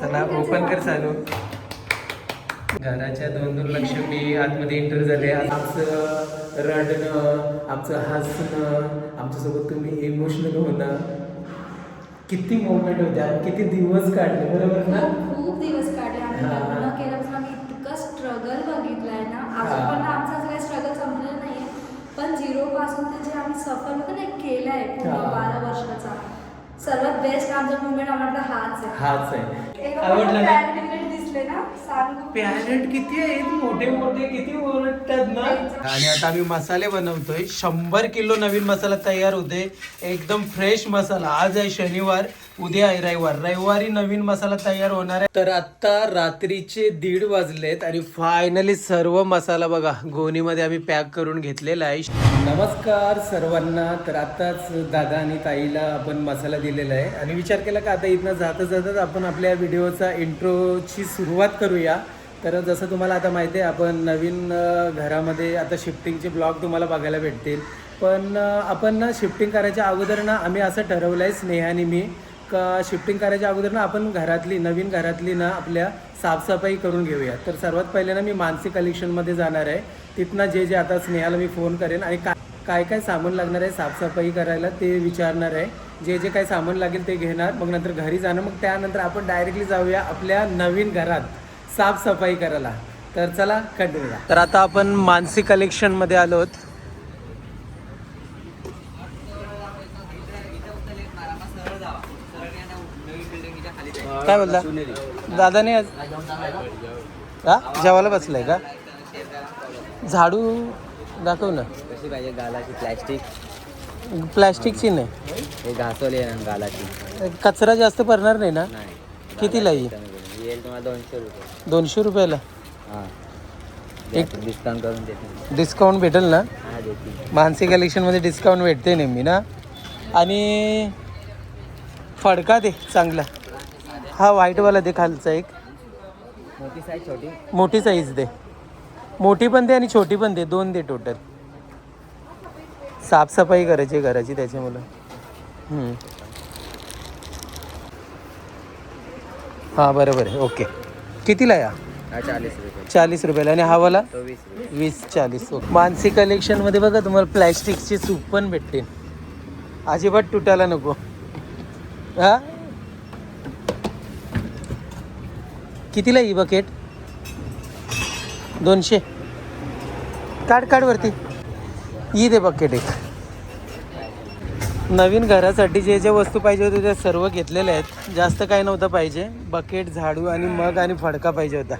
चला ओपन कर चालू. घराच्या दोन दोन लक्ष्मी आतमध्ये एंटर झाले. आमचं रडणं आमचं हसणं आमच्यासोबत तुम्ही इमोशनल होणं. किती मोमेंट होत्या किती दिवस काढले बरोबर ना? खूप दिवस काढले. आम्ही. लग्न केल्यापासून आम्ही इतकं स्ट्रगल बघितलंय ना. अजून. पण आमचं काही स्ट्रगल संपलेलं नाहीये. पण झिरो पासून ते जे आम्ही सफर होतो ना केलंय पूर्ण हा. बारा वर्षाचा. सर्वात बेस्ट आमचा मुवमेंट आम्हाला हाच आहे. हाच आहे. आवडलं ना पॅरेंट दिसले ना सांगू पॅरेट किती आहेत मोठे मोठे किती ओरडतात ना. आणि आता आम्ही मसाले बनवतोय. शंभर किलो नवीन मसाला तयार होते एकदम फ्रेश मसाला. आज आहे शनिवार. उद्या आहे रविवार. रविवारी नवीन मसाला तयार होणार आहे. तर आता रात्रीचे दीड वाजलेत आणि फायनली सर्व मसाला बघा गोणीमध्ये आम्ही पॅक करून घेतलेला आहे. नमस्कार सर्वांना. तर आताच दादा आणि ताईला आपण मसाला दिलेला आहे. आणि विचार केला का आता इथनं जाता जाताच आपण आपल्या व्हिडिओचा इंट्रोची सुरुवात करूया. तर जसं तुम्हाला आता माहिती आहे आपण नवीन घरामध्ये आता शिफ्टिंगचे ब्लॉग तुम्हाला बघायला भेटतील. पण आपण ना शिफ्टिंग करायच्या अगोदर ना आम्ही असं ठरवलं आहे स्नेहाने मी का शिफ्टिंग करायच्या अगोदर ना आपण घरातली नवीन घरातली ना आपल्या साफसफाई करून घेऊया. तर सर्वात पहिले ना मी मानसी कलेक्शनमध्ये जाणार आहे. तिथनं जे जे आता स्नेहाला मी फोन करेन आणि काय काय काय सामान लागणार आहे साफसफाई करायला ते विचारणार आहे. जे जे काय सामान लागेल ते घेणार मग नंतर घरी जाणं मग त्यानंतर आपण डायरेक्टली जाऊया आपल्या नवीन घरात साफसफाई करायला. तर चला कंटिन्यू तर आता आपण मानसी कलेक्शनमध्ये आलो आहोत काय बोलता दादाने आज? हा? जेवायला बसलाय का? झाडू दाखव ना. कशी पाहिजे गालाची? प्लॅस्टिक. प्लॅस्टिकची नाही. हे घासवले ना गालाची. कचरा जास्त पडणार नाही ना? नाही. कितीला येईल? गालाची येईल तुम्हाला दोनशे रुपये. दोनशे रुपयाला? हां. एक- डिस्काउंट करून देते. डिस्काउंट भेटेल ना? हा देते. मानसी कलेक्शनमध्ये डिस्काउंट भेटते नेहमी ना? आणि फडका दे चांगला. हा व्हाईटवाला दे खालचा एक. मोठी साईज छोटी. मोठी साईज दे. मोठी पण दे आणि छोटी पण दे दोन दे टोटल साफसफाई करायची घराची त्याच्यामुळं. हां बरोबर आहे. ओके कितीला या? चाळीस रुपये. चाळीस रुपयाला. आणि हवाला वीस चाळीस. ओके मानसी कलेक्शनमध्ये बघा तुम्हाला प्लॅस्टिकची सूप पण भेटते. अजिबात तुटायला नको. हा? कितीला ही बकेट दोनशे. काढ काढ वरती. ही दे बकेट एक. नवीन घरासाठी जे जे वस्तू पाहिजे होते त्या सर्व घेतलेल्या आहेत. जास्त काही नव्हतं पाहिजे. बकेट झाडू आणि मग आणि फडका पाहिजे होता.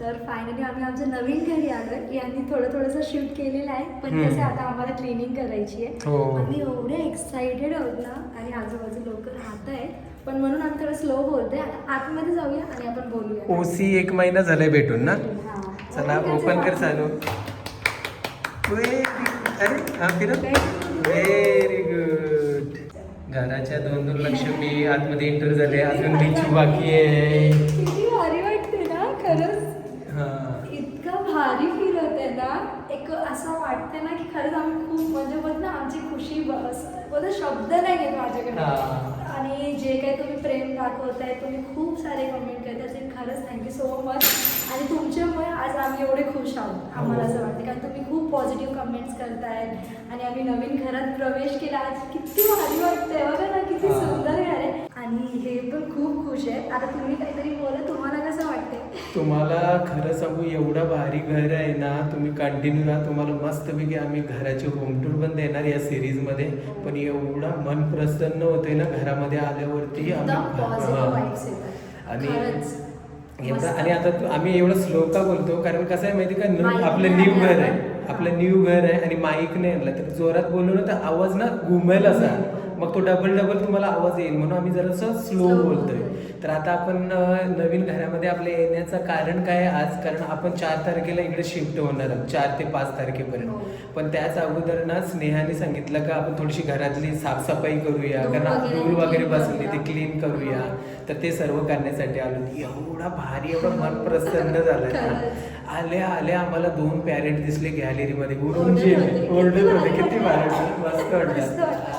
तर फायनली आम्ही आमच्या नवीन घरी आलो यांनी थोडं थोडंसं शिफ्ट केलेलं आहे. पण. कसं आता आम्हाला क्लिनिंग करायची आहे. हो. आम्ही एवढे एक्साइटेड आहोत ना. आणि आजूबाजू लोक राहत आहेत पण म्हणून आम्ही थोडं स्लो बोलतोय. आता आतमध्ये जाऊया आणि आपण बोलूया. ओसी एक महिना झालाय भेटून ना. चला ओपन कर चालू. अरे हा फिरव. व्हेरी गुड घराच्या दोन दोन लक्ष्मी आतमध्ये एंटर झाले. अजून लिचू बाकी आहे. किती भारी वाटते ना खरंच. हा. इतकं भारी फील होते ना. एक असं वाटते ना की खरंच आम्ही खूप म्हणजे बघ ना आमची खुशी बस बोलत शब्द नाही घेत माझ्याकडे. हा. आणि जे काही तुम्ही प्रेम दाखवताय तुम्ही खूप सारे कमेंट करताय ते खरंच थँक्यू सो मच आणि तुमच्यामुळे आज आम्ही एवढे खुश आहोत आम्हाला असं वाटतं. कारण तुम्ही खूप पॉझिटिव्ह कमेंट्स करतायत आणि आम्ही नवीन घरात प्रवेश केला. आज किती भारी वाटतंय. बघा ना किती हा. सुंदर घर आहे. आणि हे पण खूप खुश आहे आता तुम्ही काहीतरी बोला तुम्हाला कसं वाटतंय? तुम्हाला खरं सांगू एवढं भारी घर आहे ना तुम्ही कंटिन्यू राहा तुम्हाला मस्तपैकी आम्ही घराची होम टूर पण देणार या सिरीजमध्ये पण एवढा मन प्रसन्न होते ना घरामध्ये आल्यावरती एकदम पॉझिटिव्ह हा. वाईब्स येतात. आणि खरंच. एवढं मस्त. आणि आता तू- आम्ही एवढं स्लो का बोलतो? कारण कसं आहे माहिती का? न- माईक आपलं नाही न्यू घर आहे. आपलं न्यू घर आहे आणि माईक नाही आणला. तर जोरात बोललो ना तर आवाज ना घुमेल असा. मग तो डबल डबल तुम्हाला आवाज येईल. म्हणून आम्ही जरासं स्लो बोलतोय. तर आता आपण नवीन घरामध्ये आपल्या येण्याचं कारण काय आज? कारण आपण चार तारखेला इकडे शिफ्ट होणार आहोत. चार ते पाच हो. तारखेपर्यंत पण त्याच अगोदर ना स्नेहाने सांगितलं का आपण थोडीशी घरातली साफसफाई करूया. कारण वगैरे धूळ वगैरे बसली ते. क्लीन करूया. तर ते सर्व करण्यासाठी आलो एवढा भारी एवढं मन प्रसन्न झालं ना खरंच. आल्या आल्या आम्हाला दोन पॅरेट दिसले गॅलरीमध्ये उडून गेले. ओरडत होते. किती भारी. मस्त वाटलं.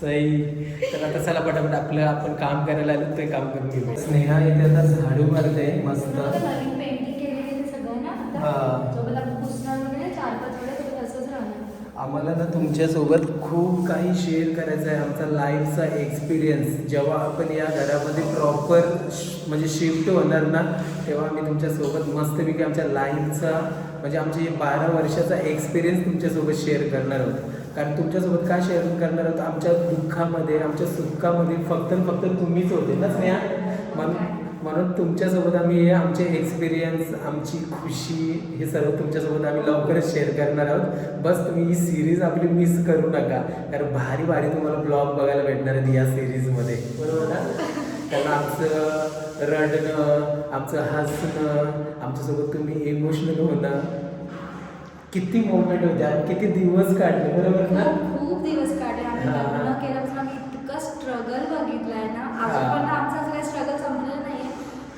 सही तर आता चला पटापट आपलं आपण काम करायला आलो ते काम करून घेऊ स्नेहा इथे आता झाडू मारते मस्त. हा. आम्हाला ना तुमच्यासोबत खूप काही शेअर करायचं आहे. आमचा लाईफचा एक्सपिरियन्स जेव्हा आपण या घरामध्ये प्रॉपर म्हणजे शिफ्ट होणार ना तेव्हा आम्ही तुमच्यासोबत मस्तपैकी आमच्या लाईफचा म्हणजे आमची बारा वर्षाचा एक्सपिरियन्स तुमच्यासोबत शेअर करणार आहोत. कारण तुमच्यासोबत काय शेअर करणार आहोत? आमच्या दुःखामध्ये आमच्या सुखामध्ये फक्त फक्त तुम्हीच होते ना स्नेहा? म्हणून म्हणून तुमच्यासोबत आम्ही हे आमचे एक्सपिरियन्स आमची खुशी हे सर्व तुमच्यासोबत आम्ही लवकरच शेअर करणार आहोत. बस तुम्ही ही सिरीज आपली मिस करू नका. कारण भारी भारी तुम्हाला ब्लॉग बघायला भेटणार आहेत या सिरीजमध्ये बरोबर ना? कारण आमचं रडणं आमचं हसणं आमच्यासोबत तुम्ही इमोशनल होणं किती मोमेंट होत्या किती दिवस काढले बरोबर ना खूप दिवस काढले आम्ही. लग्न केल्यापासून आम्ही इतकं स्ट्रगल बघितलंय ना. पण आमचं काही स्ट्रगल संपलेलं नाहीये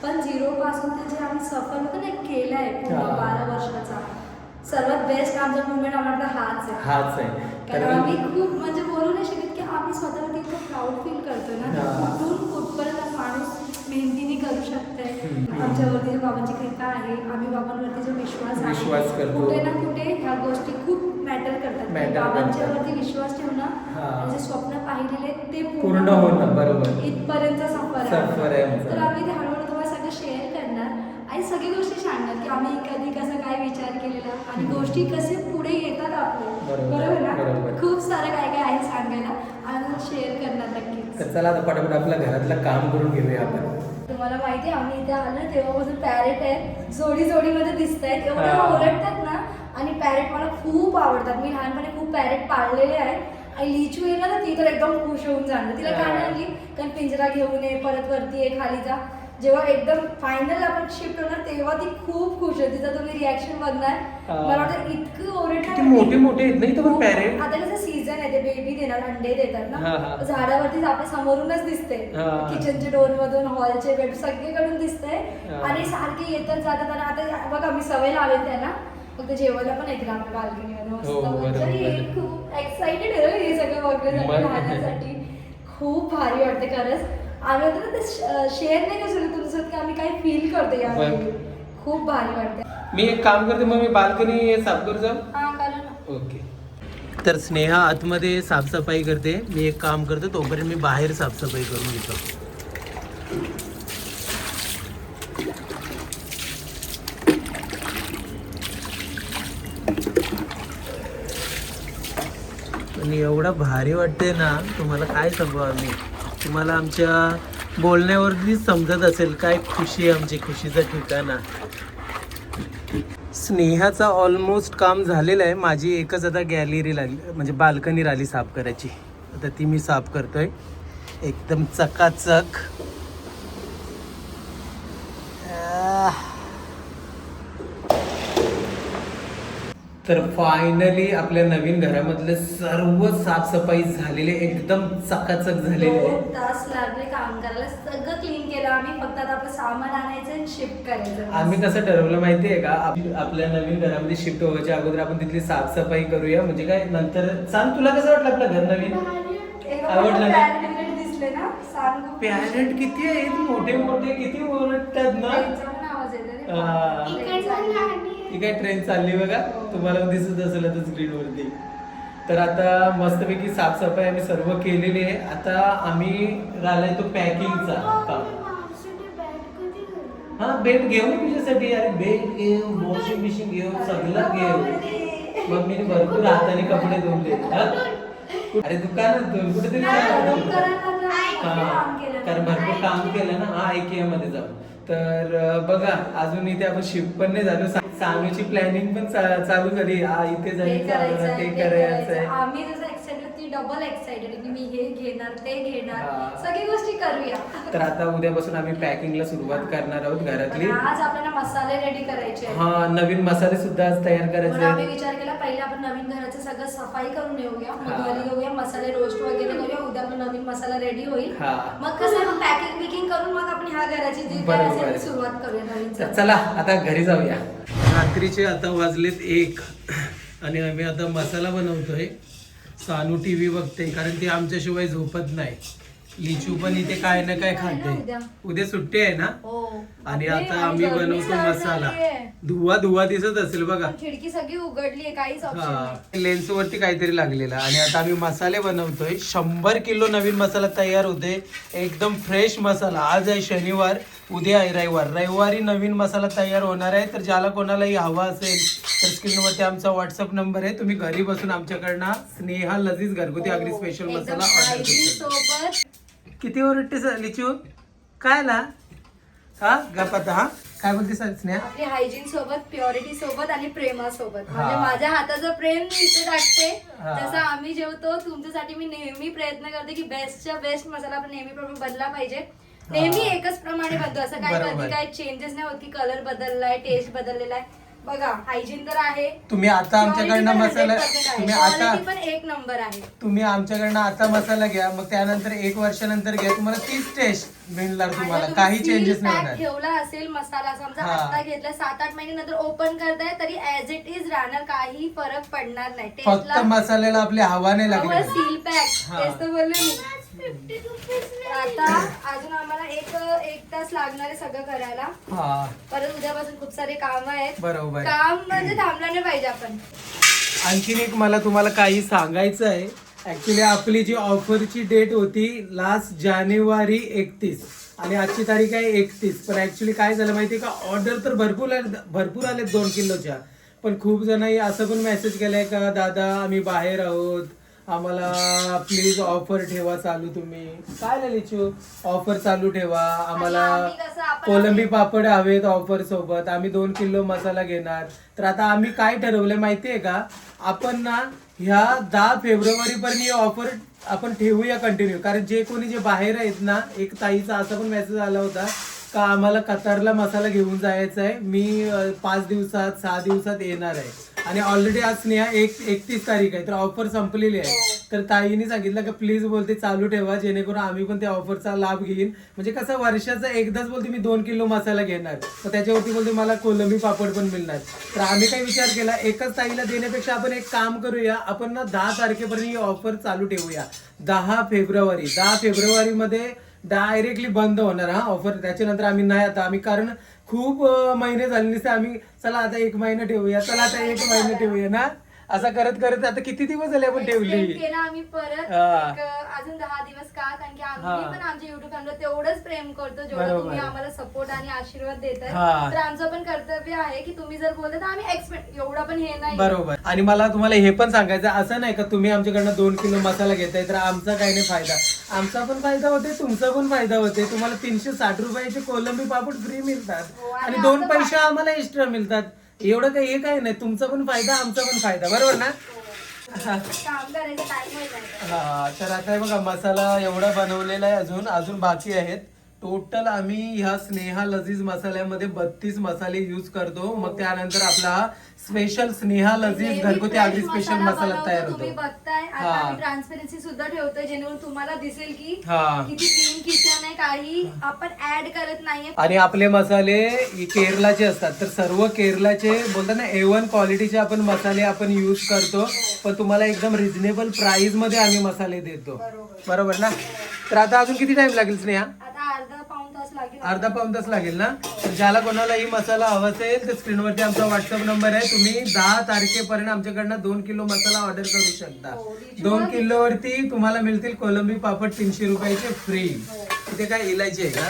पण झिरो पासून ते जे आम्ही सफर होतं ना केलंय. बारा वर्षाचा सर्वात बेस्ट आमचा मुवमेंट आम्हाला हाच आहे हाच आहे कारण आम्ही खूप म्हणजे बोलू नाही शकत की आम्ही स्वतःवरती इतकं प्राऊड फील करतो ना. कुठून कुठपर्यंत माणूस मेहनतीने करू शकते हम्म. आमच्यावरती बाबांची कृपा आहे आम्ही बाबांवरती जो विश्वास आहे विश्वास करतो. कुठे ना कुठे ह्या गोष्टी खूप मॅटर करतात की Matter बाबांच्या करतात. वरती विश्वास ठेवणं हा. जे स्वप्न पाहिलेले ते पूर्ण होणं, बरोबर. इथपर्यंत सफर सफर आहे आमचं. तर आम्ही ते हळूहळू तुम्हाला सगळं शेअर करणार आणि सगळी गोष्टी सांगणार की आम्ही कधी कसं काय विचार केलेला आणि गोष्टी कसे पुढे येतात आपले बरोबर, बरोबर ना. खूप सारं काय काय आहे सांगायला आणि शेअर करणार नक्कीच तर चला आता पटापट आपल्या घरातलं काम करून घेऊया आपण तुम्हाला माहिती आहे आम्ही इथे आलो तेव्हापासून पॅरेट आहे. जोडी जोडीमध्ये दिसत आहेत एवढं. ओरडतात ना आणि पॅरेट मला खूप आवडतात. मी लहानपणी खूप पॅरेट पाळलेले आहेत आणि लिचू येईल ना ती तर एकदम खुश होऊन जाणार. तिला काय. आणली कारण पिंजरा घेऊन ये परत वरती ये खाली जा. जेव्हा एकदम फायनल आपण शिफ्ट होणार तेव्हा ती खूप खुश आहे तिचं तुम्ही रिॲक्शन बघणार. मला वाटतं इतकं ओरडणार मोठे मोठे नाही तर. पॅरेट आता कसं सीझन आहे ते बेबी देणार अंडे देतात. ना झाडावरतीच आपल्या समोरूनच दिसते. किचनचे डोर मधून हॉलचे बेड सगळीकडून दिसतंय हा. आणि सारखे येतात जातात आणि आता बघा मी सवय लावेल त्यांना फक्त जेवायला पण येतील आपल्या. हे खूप एक्साइटेड आहे हे सगळं बघण्यासाठी खूप भारी वाटते खरंच आम्ही होतो ना ते शेअर नाही करू शकत तुमच्यासोबत की आम्ही काय फील करतो मग. खूप भारी वाटते मी एक काम करते मग मी बाल्कनी साफ करू जाऊ? हा कारण ओके. तर स्नेहा आतमध्ये साफसफाई करते मी एक काम करतो तोपर्यंत मी बाहेर साफसफाई करून घेतो. पण एवढं भारी वाटते ना तुम्हाला काय सांगू आम्ही? तुम्हाला आमच्या बोलण्यावरतीच समजत असेल काय खुशी आहे आमची खुशीचं ठिकाण स्नेहाचा ऑलमोस्ट काम झालेलं आहे. माझी एकच आता गॅलरी लागली म्हणजे बाल्कनी राहिली साफ करायची. आता ती मी साफ करतोय. एकदम चकाचक. तर फायनली आपल्या नवीन घरामधले सर्व साफसफाई झालेली. एकदम चकाचक झालेली आहे. दोन तास लागले काम करायला. सगळं क्लीन केलं. आम्ही फक्त आता आपलं सामान आणायचं आणि शिफ्ट करायचं आम्ही कसं ठरवलं माहितीये का? आप- आपल्या नवीन घरामध्ये शिफ्ट व्हायच्या अगोदर आपण तिथली साफसफाई करूया. म्हणजे काय? नंतर सांग तुला कसं वाटलं आपलं घर नवीन? आवडलं ना? पॅरेंट दिसले ना? सांग. पॅरेंट किती आहेत? मोठे मोठे किती ओरडतात ना? त्यांचा पण आवाज येतो रे. इकडचा ती काय ट्रेन चालली बघा. तुम्हाला पण दिसत असेल आता स्क्रीनवरती तर आता मस्तपैकी साफसफाई आम्ही सर्व केलेली आहे. आता आम्ही राहिलाय तो पॅकिंगचा काम हा बेड घेऊ? तुझ्यासाठी. अरे बेड घेऊ वॉशिंग मशीन घेऊ सगळं घेऊ. मग मी भरपूर हाताने कपडे धुवले हा? अरे दुकानात धुवून कुठेतरी. हा. कारण भरपूर काम केलं ना. हा IKEA मध्ये जाऊ. तर बघा अजून इथे आपण शिफ्ट पण नाही झालो. सा- सांगलीची प्लॅनिंग पण चालू झाली. इथे जायचं ते करायचं आम्ही जसं एक्साइटेड ती डबल एक्साइटेड की मी हे घेणार ते घेणार. सगळी गोष्टी करूया. तर आता उद्यापासून आम्ही पॅकिंगला सुरुवात करणार आहोत घरातली. आज आपल्याला मसाले रेडी करायचे. हा नवीन मसाले सुद्धा आज तयार करायचे आम्ही. विचार केला पहिले आपण नवीन घराचं सगळं सफाई करून येऊया मग. घरी येऊया मसाले रोस्ट वगैरे करूया. उद्या आपला नवीन मसाला रेडी होईल. मग कसं पॅकिंग बिकिंग करून मग आपण ह्या घराची जी बरोबर. असेल ती सुरुवात करूया नवीन तर चला आता घरी जाऊया. रात्रीचे आता वाजलेत एक आणि आम्ही आता मसाला बनवतोय. सानू टीव्ही बघते कारण ती आमच्याशिवाय झोपत नाही. लिचू पण इथे काय ना काय खाते. उद्या. सुट्टी आहे ना? हो. आणि आता आम्ही बनवतो मसाला. धुवा धुवा दिसत असेल बघा. खिडकी सगळी उघडली काहीच लेन्स वरती काहीतरी लागलेला. आणि आता आम्ही मसाले बनवतोय. शंभर किलो नवीन मसाला तयार होते एकदम फ्रेश मसाला. आज आहे शनिवार. उद्या आहे रविवार. रविवारी नवीन मसाला तयार होणार आहे तर ज्याला कोणालाही हवा असेल तर स्क्रीनवरती आमचा व्हॉट्सअप नंबर आहे. तुम्ही घरी बसून आमच्याकडनं स्नेहा लजीज घरगुती अगदी स्पेशल मसाला ऑर्डर hygiene करू किती ओरडते लिचू? काय ला हा गपात हा. काय बोलते स्नेहा? आपली हायजीन सोबत प्युरिटी सोबत आणि प्रेमासोबत हा. म्हणजे माझ्या हाताचं प्रेम मी इथे टाकते. हा. जसं आम्ही जेवतो तुमच्यासाठी मी नेहमी प्रयत्न करते की बेस्टच्या बेस्ट मसाला आपण नेहमीप्रमाणे बनला पाहिजे. नेहमी एकच प्रमाणे बनतो असं काय बरोबर. कधी काय चेंजेस नाही होत की कलर बदललाय टेस्ट बदललेला आहे. बघा हायजीन तर आहे. तुम्ही आता आमच्याकडनं Quality पण मसाला 100% आहे. तुम्ही आता पण एक नंबर आहे. तुम्ही आमच्याकडनं आता मसाला घ्या मग त्यानंतर एक वर्षानंतर घ्या. तुम्हाला तीच टेस्ट मिळणार तुम्हाला. आणि काही तुम्ही चेंजेस नाही pack होणार. ठेवला असेल मसाला समजा हा. आता घेतला सात आठ महिने नंतर ओपन करताय तरी ऍज इट इज राहणार काही फरक पडणार नाही. फक्त मसाल्याला आपली हवा नाही लागली. सील पॅक हा. तेच तर बोलले मी. आता अजून आम्हाला एक एक तास लागणार आहे सगळं करायला. हा. परत उद्यापासून खूप सारे काम आहेत. बरोबर. काम म्हणजे थांबला नाही पाहिजे आपण. आणखीन एक मला तुम्हाला काही सांगायचं आहे. ऍक्च्युली आपली जी ऑफरची डेट होती लास्ट जानेवारी एकतीस. आणि आजची तारीख आहे एकतीस. पण ऍक्च्युली काय झालं माहिती का? ऑर्डर तर भरपूर भरपूर आले दोन किलोच्या. पण खूप जणांनी असं पण मेसेज केलाय का दादा आम्ही बाहेर आहोत. आम्हाला प्लीज ऑफर ठेवा चालू तुम्ही. काय लिचू? ऑफर चालू ठेवा. आम्हाला आम्ही कसं आपण- कोलंबी पापड हवेत ऑफर सोबत. आम्ही दोन किलो मसाला घेणार. तर आता आम्ही काय ठरवलंय माहितीये का? आपण ना ह्या दहा फेब्रुवारी पर्यंत ही ऑफर आपण ठेवूया कंटिन्यू कारण जे कोणी जे बाहेर आहेत ना एक ताईचा असा पण मेसेज आला होता का आम्हाला कतारला मसाला घेऊन जायचा आहे मी अं, पाच दिवसात सहा दिवसात येणार आहे. आणि ऑलरेडी आज स्नेहा एक एकतीस तारीख आहे तर ऑफर संपलेली आहे. तर ताईने सांगितलं का प्लीज बोलते चालू ठेवा जेणेकरून आम्ही पण त्या ऑफरचा लाभ घेईन. म्हणजे कसं वर्षाचा एकदाच बोलते मी दोन किलो मसाला घेणार. तर त्याच्यावरती बोलते मला कोलंबी पापड पण मिळणार. तर आम्ही काय विचार केला एकच ताईला देण्यापेक्षा आपण एक काम करूया आपण ना दहा तारखेपर्यंत ही ऑफर चालू ठेवूया. दहा फेब्रुवारी दहा फेब्रुवारी मध्ये डायरेक्टली बंद होणार हा ऑफर त्याच्यानंतर आम्ही नाही आता आम्ही कारण खूप महिने झाले नसते आम्ही चला आता एक महिना ठेवूया चला आता एक महिना ठेवूया ना. असं करत करत आता किती दिवस झाले आपण ठेवली? केला आम्ही परत. हा. एक, अजून दहा दिवस का? कारण की हा. आम्ही पण आमच्या युट्यूब फॅमिली तेवढंच प्रेम करतो. जेवढं बरोबर. तुम्ही आम्हाला सपोर्ट आणि आशीर्वाद देताय. तर आमचं पण कर्तव्य आहे की तुम्ही जर बोलता आम्ही एक्सपेक्ट एवढं पण हे नाही. बरोबर. आणि मला तुम्हाला हे पण सांगायचं असं नाही का तुम्ही आमच्याकडनं दोन किलो मसाला घेताय तर आमचा काही नाही फायदा. आमचा पण फायदा होते तुमचा पण फायदा होते. तुम्हाला तीनशे साठ रुपयाचे कोलंबी पापड फ्री मिळतात. हो, आणि आणि दोन आमचं पैसे आम्हाला एक्स्ट्रा मिळतात. एवढं काही हे काही नाही तुमचा पण फायदा आमचा पण फायदा बरोबर ना? हा. तर आता बघा मसाला एवढा बनवलेला आहे अजून अजून बाकी आहेत. टोटल आम्ही ह्या स्नेहा लजीज मसाल्यामध्ये बत्तीस मसाले यूज करतो. मग त्यानंतर आपला स्पेशल स्नेहा लजीज घरगुती अगदी स्पेशल मसाला तयार होतो. बघताय. आता हा. ट्रान्सपरन्सी सुद्धा ठेवतोय जेणेकरून तुम्हाला दिसेल की हा. किती क्लीन किचन आहे काही आपण ऍड करत नाहीये. आणि आपले मसाले केरलाचे असतात. तर सर्व केरलाचे बोलतात ना ए वन क्वालिटीचे आपण मसाले आपण यूज करतो. पण तुम्हाला एकदम रिझनेबल प्राइसमध्ये आम्ही मसाले देतो. बरोबर. ना? तर आता अजून किती टाइम लागेल स्नेहा आता अर्धा पाऊन तास लागेल अर्धा पाऊन तास लागेल ना? तर ज्याला कोणालाही मसाला हवा असेल तर स्क्रीनवरती आमचा व्हॉट्सअप नंबर आहे. तुम्ही दहा तारखेपर्यंत आमच्याकडनं दोन किलो मसाला ऑर्डर करू शकता. हो, दोन किलोवरती तुम्हाला मिळतील कोलंबी पापड तीनशे रुपयाचे फ्री इथे काय इलायची आहे का?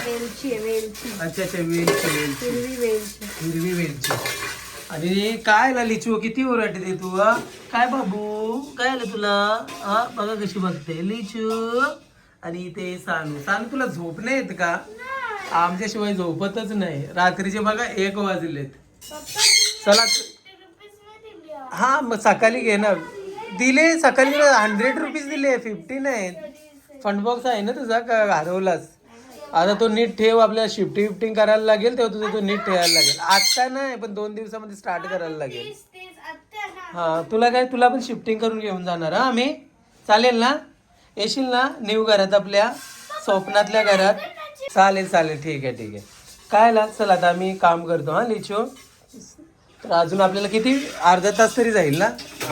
अच्छा अच्छा वेलची वेलची. हिरवी वेलची. आणि काय ला लिचू? किती ओरडते तू हा? काय बाबू? काय आलं तुला? हा? बघा कशी बघते. लिचू आणि ते सानू. सानू तुला झोप नाही येत का? आमच्याशिवाय झोपतच नाही. रात्रीचे बघा एक वाजलेत. चला हा मग सकाळी घे ना. दिले सकाळी हंड्रेड रुपीज दिले फिफ्टी नाही. फंडबॉक्स आहे ना तुझा का हरवलास आता तो नीट ठेव आपल्याला शिफ्टिंग विफ्टिंग करायला लागेल तेव्हा तुझा तो नीट ठेवायला लागेल. आता नाही पण दोन दिवसामध्ये स्टार्ट करायला लागेल. हा तुला काय तुला पण शिफ्टिंग करून घेऊन जाणार हा आम्ही? चालेल ना? येशील ना? न्यू घरात आपल्या स्वप्नातल्या घरात? चालेल चालेल. ठीक आहे ठीक आहे. काय ला चल आता आम्ही काम करतो हा लिचो. तर अजून आपल्याला किती? अर्धा तास तरी जाईल ना?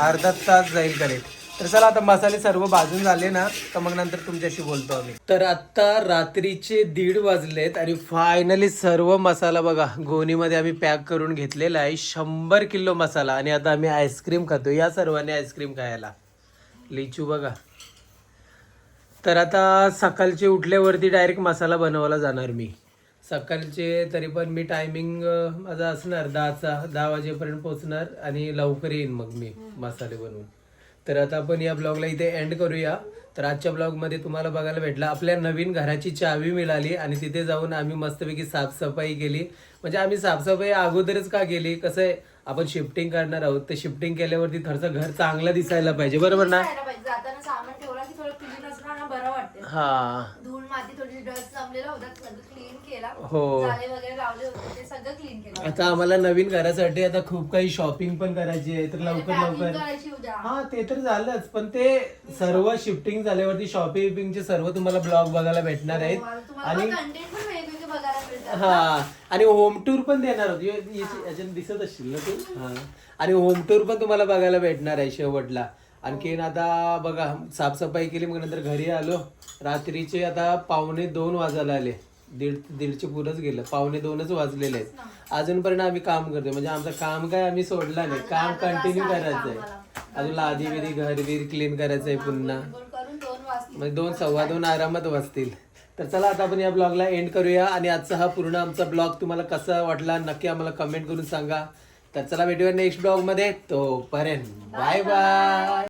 अर्धा तास जाईल करेक्ट तर चला आता मसाले सर्व भाजून झाले ना तर मग नंतर तुमच्याशी बोलतो आम्ही. तर आता रात्रीचे दीड वाजलेत आणि फायनली सर्व मसाला बघा गोणीमध्ये आम्ही पॅक करून घेतलेला आहे. शंभर किलो मसाला आणि आता आम्ही आईस्क्रीम खातो या सर्वांनी आईस्क्रीम खायला. लिचू बघा. तर आता सकाळचे उठल्यावरती डायरेक्ट मसाला बनवायला जाणार मी. सकाळचे तरी पण मी टायमिंग माझा असणार दहाचा दहा वाजेपर्यंत पोहोचणार आणि लवकर येईन मग मी मसाले बनवून. तर आता आपण या ब्लॉगला इथे एंड करूया. तर आजच्या ब्लॉगमध्ये तुम्हाला बघायला भेटलं आपल्या नवीन घराची चावी मिळाली आणि तिथे जाऊन आम्ही मस्तपैकी साफसफाई केली. म्हणजे आम्ही साफसफाई अगोदरच का केली? कसं आहे? आपण शिफ्टिंग करणार आहोत. तर शिफ्टिंग केल्यावरती थोडंसं घर चांगलं दिसायला पाहिजे. बरोबर ना जायला पाहिजे जाताना सामान ठेवला की थोडं क्लीन असलं ना बरं वाटते हा. धूळ माती थोडी डस्ट जमलेला होता सगळं क्लीन केला. हो. जाळे वगैरे लावले होते ते सगळं क्लीन केलं. आता आम्हाला नवीन घरासाठी आता खूप काही शॉपिंग पण करायची आहे तर लवकर Packing लवकर. करायची उद्या. हा ते तर झालंच पण ते सर्व शिफ्टिंग झाल्यावरती शॉपिंगचे सर्व तुम्हाला ब्लॉग बघायला भेटणार आहेत. हो, आणि तुम्हाला आणि कंटेंट पण वेगवेगळे बघायला मिळतात हा आणि होम टूर पण देणार होती. याच्यात दिसत असशील ना तू? हा. आणि होम टूर पण तुम्हाला बघायला भेटणार आहे शेवटला. आणखीन आता बघा साफसफाई केली मग नंतर घरी आलो. रात्रीचे आता पावणे दोन वाजायला आले. दीड दीडचे पुरंच गेलं. पावणे दोनच वाजलेले आहेत. अजूनपर्यंत आम्ही काम करतोय. म्हणजे आमचं काम काय आम्ही सोडला नाही. काम कंटिन्यू करायचं आहे. अजून लादी बिदी घर बीर क्लीन करायचं आहे पुन्हा. म्हणजे दोन सव्वा दोन आरामात वाजतील. तर चला आता आपण या ब्लॉगला एंड करूया. आणि आजचा हा पूर्ण आमचा ब्लॉग तुम्हाला कसा वाटला नक्की आम्हाला कमेंट करून सांगा. तर चला भेटूया नेक्स्ट ब्लॉगमध्ये तोपर्यंत बाय बाय